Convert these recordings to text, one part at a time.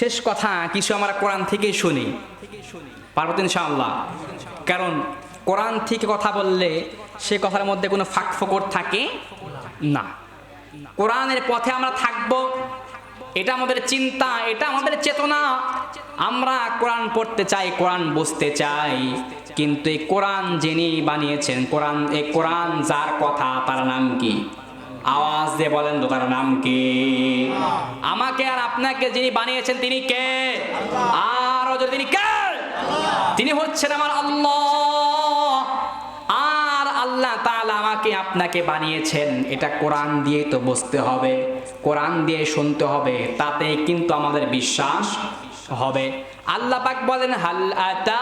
শেষ কথা কিছু আমরা কোরআন থেকেই শুনি। পারব তো ইনশাআল্লাহ? কারণ কোরআন থেকে কথা বললে সে কথার মধ্যে কোনো ফাঁক ফোকর থাকে না। কোরআনের পথে আমরা থাকব, এটা আমাদের চিন্তা, এটা আমাদের চেতনা। আমরা কোরআন পড়তে চাই, কোরআন বুঝতে চাই। কিন্তু এই কোরআন যিনি বানিয়েছেন, কোরআন, এই কোরআন যার কথা, তার নাম কি? আওয়াজ দিয়ে বলেন তো, তার নাম কি? আমাকে আর আপনাকে যিনি বানিয়েছেন তিনি কে? আর তিনি কে? তিনি হচ্ছেন আমার আল্লাহ। আর আল্লাহ আমাকে আপনাকে বানিয়েছেন। এটা কোরআন দিয়ে তো বুঝতে হবে। কোরআন দিয়ে শুনতে হবে। তাতে কিন্তু আমাদের বিশ্বাস হবে। আল্লাহ পাক বলেন, হাল আতা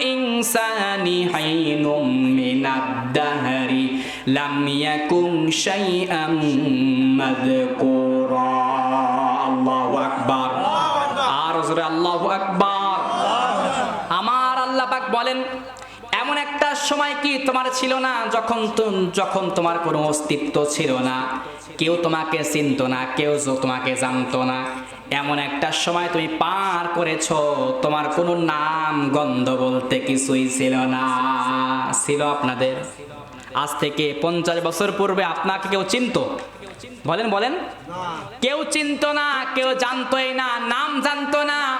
ইনসানি হাইনুম মিনাদ দাহরি, লাম শাইআম মাযকুরা। জোরে আল্লাহু আকবার। আমার আল্লাহ পাক বলেন, এমন একটা সময় কি তোমার ছিল না যখন যখন তোমার কোনো অস্তিত্ব ছিল না? কেউ তোমাকে চিনত না, কেউ তোমাকে জানতো না। এমন একটা সময় তুমি পার করেছ, তোমার কোনো নাম গন্ধ বলতে কিছুই ছিল না। ছিল আপনাদের? আজ থেকে পঞ্চাশ বছর পূর্বে আপনাকে কেউ চিনতো? বলেন বলেন। কেউ চিনতো না, কেউ জানতোই না, নাম জানতো না।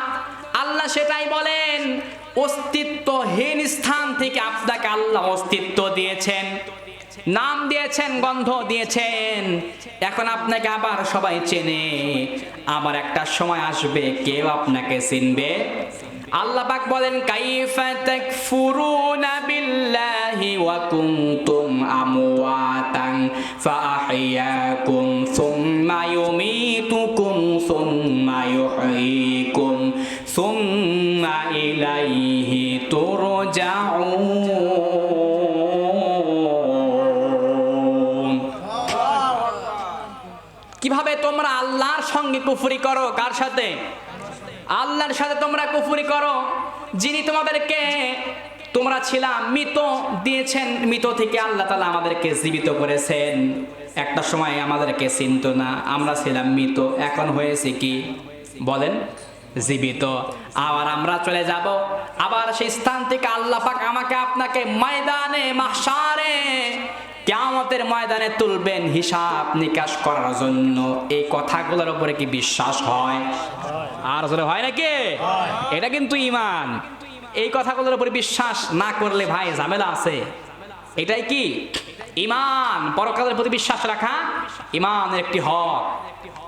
আল্লাহ সেটাই বলেন, অস্তিত্বহীন স্থান থেকে আপনাকে আল্লাহ অস্তিত্ব দিয়েছেন। নাম দিয়েছেন, গন্ধ দিয়েছেন। এখন আপনাকে আবার সবাই চেনে। আবার একটা সময় আসবে, কেউ আপনাকে চিনবে? আল্লাহ বলেন কাইফা তাকফুরুনা বিল্লাহি। কীভাবে তোমরা আল্লাহর সঙ্গে কুফরি করো? কার সাথে? আল্লাহর সাথে তোমরা কুফরি করো? যিনি তোমাদেরকে তোমরা ছিলাম মৃত দিয়েছেন মৃত থেকে আল্লাহ তালা আমাদেরকে জীবিত করেছেন। একটা সময় আমাদেরকে চিনত না আমরা ছিলাম মৃত এখন হয়েছে কি? বলেন জীবিত। আবার আমরা চলে যাব আবার সেই স্থান থেকে আল্লাহ পাক আমাকে আপনাকে ময়দানে মাসারে কেয়ামতের ময়দানে তুলবেন হিসাব নিকাশ করার জন্য। এই কথাগুলোর উপরে কি বিশ্বাস হয়? আর হয় নাকি? এটা কিন্তু ইমান এই কথাগুলোর উপরে বিশ্বাস না করলে ভাই ঝামেলা আছে। এটাই কি? ইমান, পরকালের প্রতি বিশ্বাস রাখা ইমানের একটি হক।